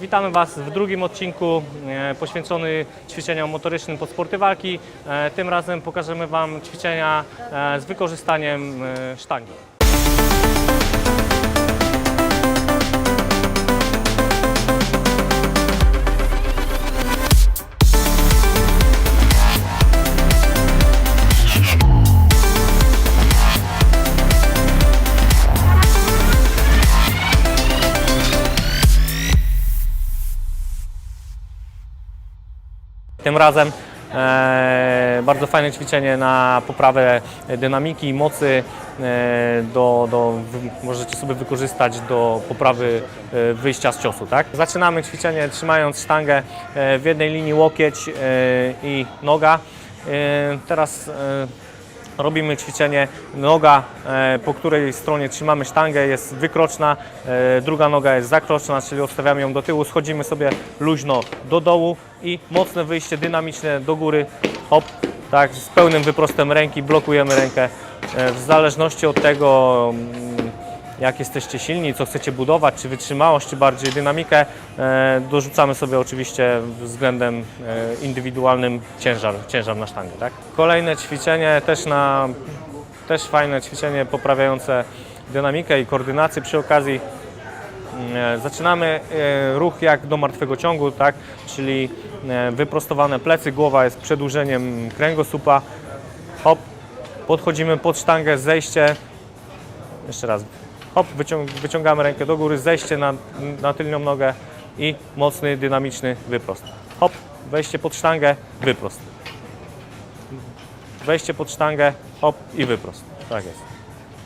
Witamy Was w drugim odcinku e, poświęcony ćwiczeniom motorycznym pod sporty walki. E, Tym razem pokażemy Wam ćwiczenia e, z wykorzystaniem sztangi. Tym razem e, bardzo fajne ćwiczenie na poprawę dynamiki i mocy. E, do, do, możecie sobie wykorzystać do poprawy e, wyjścia z ciosu. Tak? Zaczynamy ćwiczenie trzymając sztangę e, w jednej linii łokieć e, i noga. E, teraz e, Robimy ćwiczenie noga, e, po której stronie trzymamy sztangę jest wykroczna, e, druga noga jest zakroczna, czyli odstawiamy ją do tyłu, schodzimy sobie luźno do dołu i mocne wyjście dynamiczne do góry, hop, tak, z pełnym wyprostem ręki, blokujemy rękę. E, W zależności od tego, mm, jak jesteście silni, co chcecie budować, czy wytrzymałość, czy bardziej dynamikę, e, dorzucamy sobie oczywiście względem e, indywidualnym ciężar, ciężar na sztangę. Tak? Kolejne ćwiczenie, też, na, też fajne ćwiczenie poprawiające dynamikę i koordynację przy okazji. E, Zaczynamy ruch jak do martwego ciągu, tak? czyli wyprostowane plecy, głowa jest przedłużeniem kręgosłupa, hop, podchodzimy pod sztangę, zejście, jeszcze raz. Hop, wyciąg wyciągamy rękę do góry, zejście na, na tylnią nogę i mocny, dynamiczny wyprost. Hop, wejście pod sztangę, wyprost. Wejście pod sztangę, hop i wyprost. Tak jest.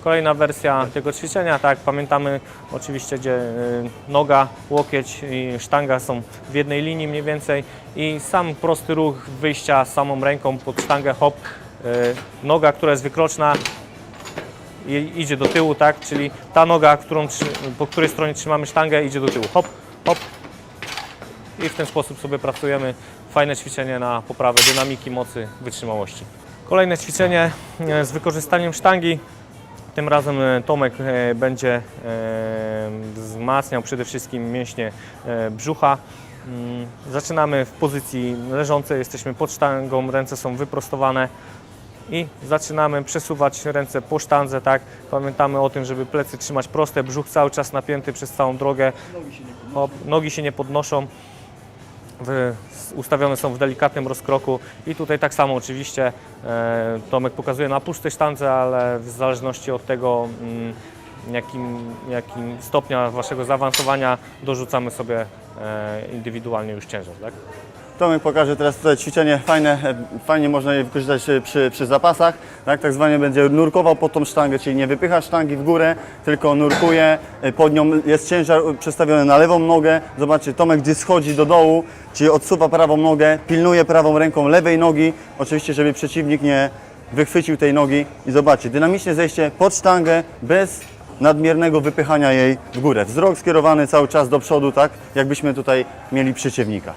Kolejna wersja tego ćwiczenia, tak, pamiętamy oczywiście, gdzie y, noga, łokieć i sztanga są w jednej linii mniej więcej i sam prosty ruch wyjścia samą ręką pod sztangę, hop, y, noga, która jest wykroczna, idzie do tyłu, tak? Czyli ta noga, którą, po której stronie trzymamy sztangę, idzie do tyłu. Hop, hop. I w ten sposób sobie pracujemy. Fajne ćwiczenie na poprawę dynamiki, mocy, wytrzymałości. Kolejne ćwiczenie e, z wykorzystaniem sztangi. Tym razem e, Tomek e, będzie wzmacniał przede wszystkim mięśnie brzucha. Mm, Zaczynamy w pozycji leżącej, jesteśmy pod sztangą, ręce są wyprostowane i zaczynamy przesuwać ręce po sztandze, tak? Pamiętamy o tym, żeby plecy trzymać proste, brzuch cały czas napięty przez całą drogę. Hop, nogi się nie podnoszą. W, ustawione są w delikatnym rozkroku i tutaj tak samo oczywiście e, Tomek pokazuje na pustej sztandze, ale w zależności od tego mm, jakim, jakim stopnia waszego zaawansowania dorzucamy sobie e, indywidualnie już ciężar, tak? Tomek pokaże teraz tutaj ćwiczenie fajne, e, fajnie można je wykorzystać e, przy, przy zapasach. Tak, tak zwanie będzie nurkował pod tą sztangę, czyli nie wypycha sztangi w górę, tylko nurkuje, e, pod nią jest ciężar przestawiony na lewą nogę. Zobaczcie, Tomek gdy schodzi do dołu, czyli odsuwa prawą nogę, pilnuje prawą ręką lewej nogi, oczywiście żeby przeciwnik nie wychwycił tej nogi i zobaczcie, dynamiczne zejście pod sztangę bez nadmiernego wypychania jej w górę. Wzrok skierowany cały czas do przodu, tak jakbyśmy tutaj mieli przeciwnika.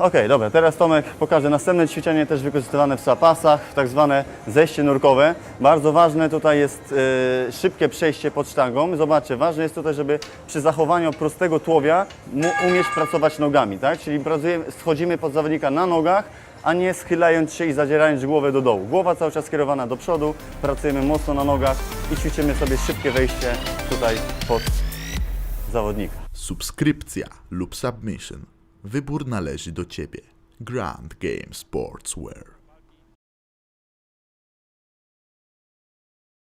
Okej, dobra, teraz Tomek pokaże następne ćwiczenie, też wykorzystywane w zapasach, tak zwane zejście nurkowe. Bardzo ważne tutaj jest e, szybkie przejście pod sztangą. Zobaczcie, ważne jest tutaj, żeby przy zachowaniu prostego tułowia mu- umieć pracować nogami, tak? Czyli schodzimy pod zawodnika na nogach, a nie schylając się i zadzierając głowę do dołu. Głowa cały czas skierowana do przodu, pracujemy mocno na nogach i ćwiczymy sobie szybkie wejście tutaj pod zawodnika. Subskrypcja lub submission. Wybór należy do Ciebie. Grand Game Sportswear.